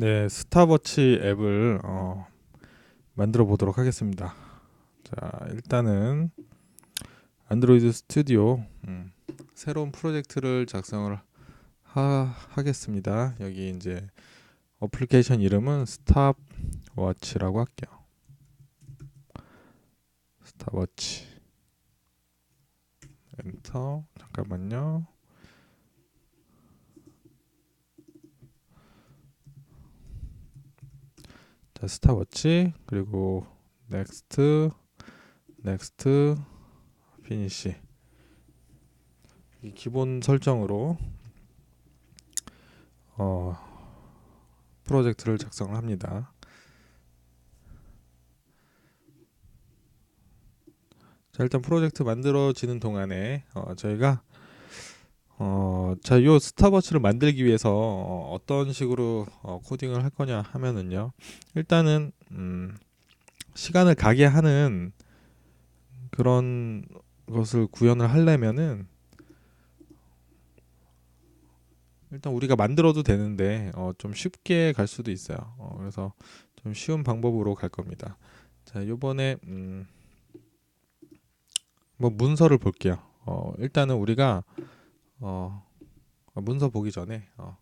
네, 스타워치 앱을 어, 만들어 보도록 하겠습니다. 자, 일단은 안드로이드 스튜디오 음, 새로운 프로젝트를 작성을 하, 하겠습니다. 여기 이제 어플리케이션 이름은 스탑워치라고 할게요. 스탑워치 엔터 잠깐만요. 자, 스타워치 그리고 넥스트 넥스트 피니시 이 기본 설정으로 어, 프로젝트를 작성을 합니다. 자, 일단 프로젝트 만들어지는 동안에 어, 저희가 어, 자, 요 스타워치를 만들기 위해서 어, 어떤 식으로 어, 코딩을 할 거냐 하면은요. 일단은 음, 시간을 가게 하는 그런 것을 구현을 하려면은 일단 우리가 만들어도 되는데 어, 좀 쉽게 갈 수도 있어요. 어, 그래서 좀 쉬운 방법으로 갈 겁니다. 자, 요번에 음, 뭐 문서를 볼게요. 어, 일단은 우리가 어, 문서 보기 전에 어,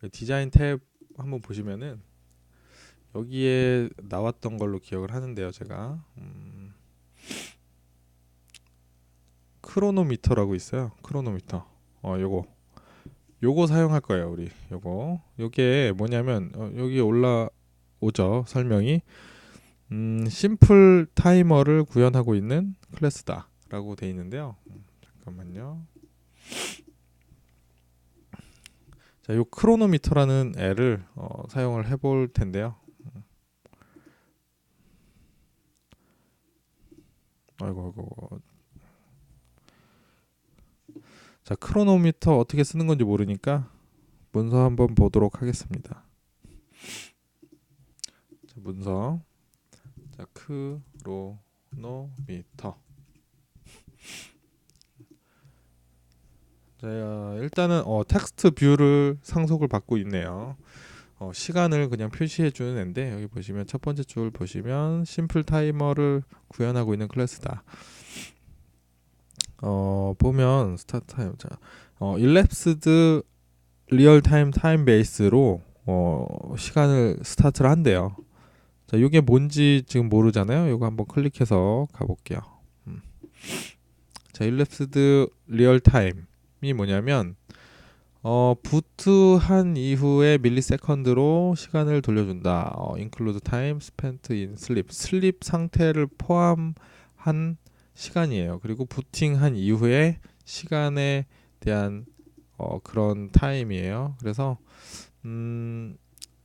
그 디자인 탭 한번 보시면은 여기에 나왔던 걸로 기억을 하는데요, 제가 음, 크로노미터라고 있어요. 크로노미터. 어, 요거 요거 사용할 거예요, 우리. 요거. 요게 뭐냐면 어, 여기 올라오죠, 설명이. 음, 심플 타이머를 구현하고 있는 클래스다라고 돼 있는데요. 음, 잠깐만요. 자, 요 크로노미터라는 애를 어, 사용을 해볼 텐데요. 음. 아이고, 아이고. 자, 크로노미터 어떻게 쓰는 건지 모르니까 문서 한번 보도록 하겠습니다. 자, 문서. 자, 크로노미터. 자, 일단은 어, 텍스트 뷰를 상속을 받고 있네요. 어, 시간을 그냥 표시해 주는 앤데 여기 보시면 첫 번째 줄 보시면 심플 타이머를 구현하고 있는 클래스다. 어, 보면 스타트 타임 자, 어, 일랩스드 리얼 타임 타임 베이스로 어, 시간을 스타트를 한대요. 자, 이게 뭔지 지금 모르잖아요. 이거 한번 클릭해서 가볼게요. 음. 자, 일랩스드 리얼 타임이 뭐냐면 어, 부트한 이후에 밀리세컨드로 시간을 돌려준다. 어, include time spent in sleep. 슬립 상태를 포함한 시간이에요. 그리고 부팅한 이후에 시간에 대한 어, 그런 타임이에요. 그래서 음,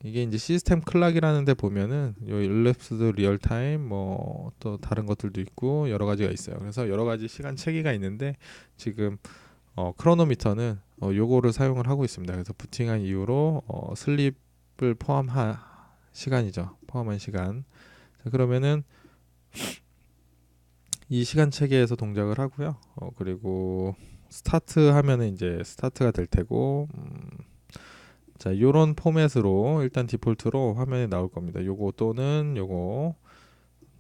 이게 이제 시스템 클락이라는 데 보면은 요 일랩스드 리얼 타임 뭐 또 다른 것들도 있고 여러 가지가 있어요. 그래서 여러 가지 시간 체계가 있는데 지금 어 크로노미터는 어 요거를 사용을 하고 있습니다. 그래서 부팅한 이후로 어 슬립을 포함한 시간이죠. 포함한 시간. 자, 그러면은 이 시간 체계에서 동작을 하고요. 어 그리고 스타트 하면은 이제 스타트가 될 테고 음 자, 요런 포맷으로 일단 디폴트로 화면에 나올 겁니다. 요거 또는 요거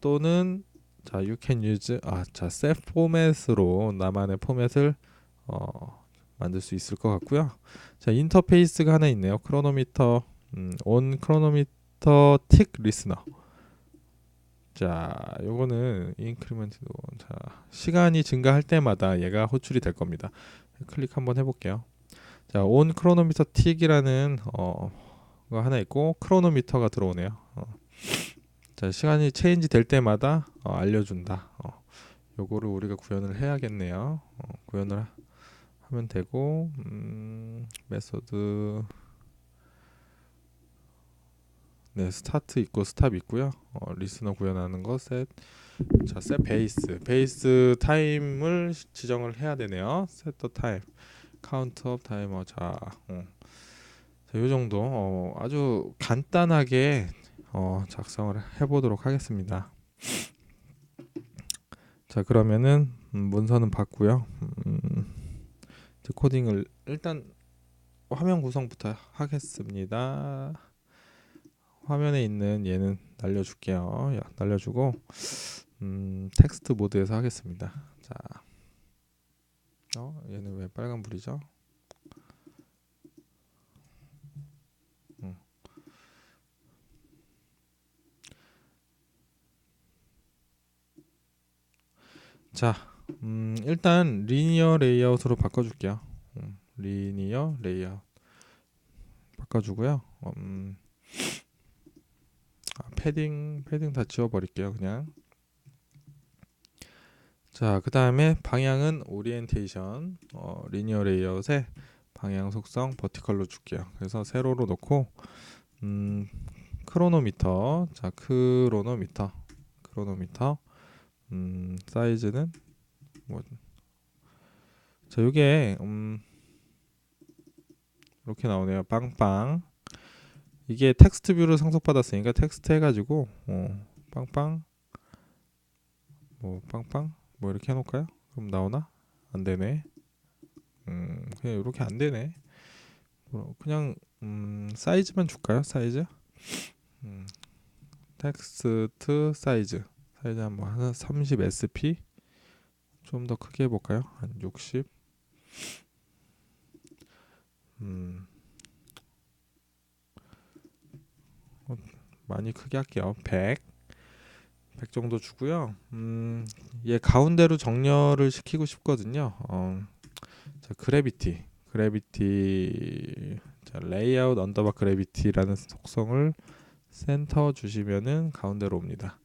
또는 자, you can use 아, 자, set 포맷으로 나만의 포맷을 어, 만들 수 있을 것 같고요. 자, 인터페이스가 하나 있네요. 크로노미터 음, on 크로노미터 틱 리스너. 자, 요거는 인크리먼트 자, 시간이 증가할 때마다 얘가 호출이 될 겁니다. 클릭 한번 해 볼게요. 자, 온 크로노미터 틱이라는 어, 거 하나 있고 크로노미터가 들어오네요. 어. 자, 시간이 체인지 될 때마다 어, 알려준다. 어. 요거를 우리가 구현을 해야겠네요. 어, 구현을 하 면 되고 음, 메소드 네 스타트 있고 스탑 있고요. 어, 리스너 구현하는 거 셋. 자, 셋 베이스. 베이스 타임을 지정을 해야 되네요. 셋 더 타임. 카운트업 타이머 자, 어. 자, 요 정도 어, 아주 간단하게 어, 작성을 해보도록 하겠습니다. 자 그러면은 음, 문서는 봤고요. 음, 코딩을 일단 화면 구성부터 하겠습니다. 화면에 있는 얘는 날려줄게요. 야, 날려주고 음, 텍스트 모드에서 하겠습니다. 자, 어, 얘는 왜 빨간 불이죠? 음. 자, 음, 일단 리니어 레이아웃으로 바꿔줄게요. 음, 리니어 레이아웃 바꿔주고요. 음, 아, 패딩 패딩 다 지워버릴게요. 그냥. 자, 그 다음에 방향은 오리엔테이션 어, 리니어 레이아웃에 방향 속성 버티컬로 줄게요. 그래서 세로로 놓고 음, 크로노미터. 자 크로노미터. 크로노미터. 음, 사이즈는 뭐, 자 요게 음, 이렇게 나오네요. 빵빵. 이게 텍스트 뷰를 상속받았으니까 텍스트 해가지고 어, 빵빵. 뭐 빵빵 뭐 이렇게 해놓을까요? 그럼 나오나? 안 되네. 음 그냥 이렇게 안 되네. 뭐, 그냥 음, 사이즈만 줄까요? 사이즈? 음, 텍스트 사이즈 사이즈 한번 30 sp 좀 더 크게 해볼까요? 한 60. 음, 어, 많이 크게 할게요. 100. 100 정도 주고요. 음, 얘 가운데로 정렬을 시키고 싶거든요. 어, 자, 그래비티. 그래비티 자, 레이아웃 언더바 그래비티라는 속성을 센터 주시면은 가운데로 옵니다.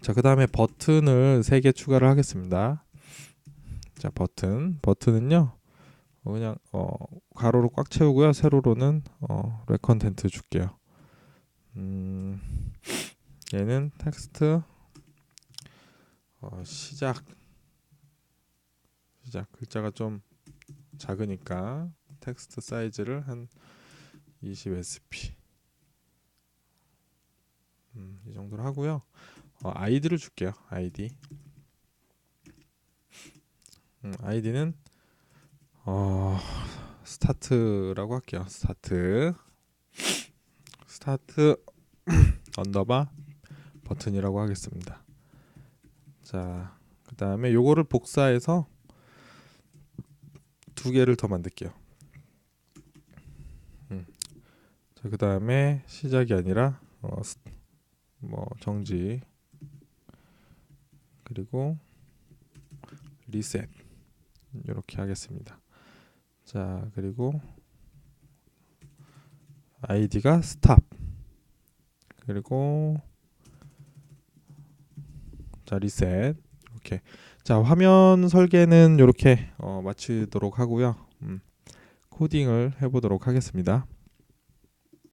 자, 그 다음에 버튼을 3개 추가를 하겠습니다. 자, 버튼. 버튼은요. 어, 그냥 어, 가로로 꽉 채우고요. 세로로는 어, 레컨텐트 줄게요. 음, 얘는 텍스트 어, 시작. 시작. 글자가 좀 작으니까 텍스트 사이즈를 한 20sp 음, 이 정도로 하고요. 어, 아이디를 줄게요. 아이디. 음, 아이디는 어, 스타트라고 할게요. 스타트. 스타트. 언더바 버튼이라고 하겠습니다. 자, 그 다음에 요거를 복사해서 두 개를 더 만들게요. 음. 자, 그 다음에 시작이 아니라 어, 스, 뭐 정지 그리고 리셋 이렇게 하겠습니다. 자, 그리고 아이디가 스탑 그리고 자 리셋. 이렇게 자 화면 설계는 이렇게 어, 마치도록 하고요. 음, 코딩을 해보도록 하겠습니다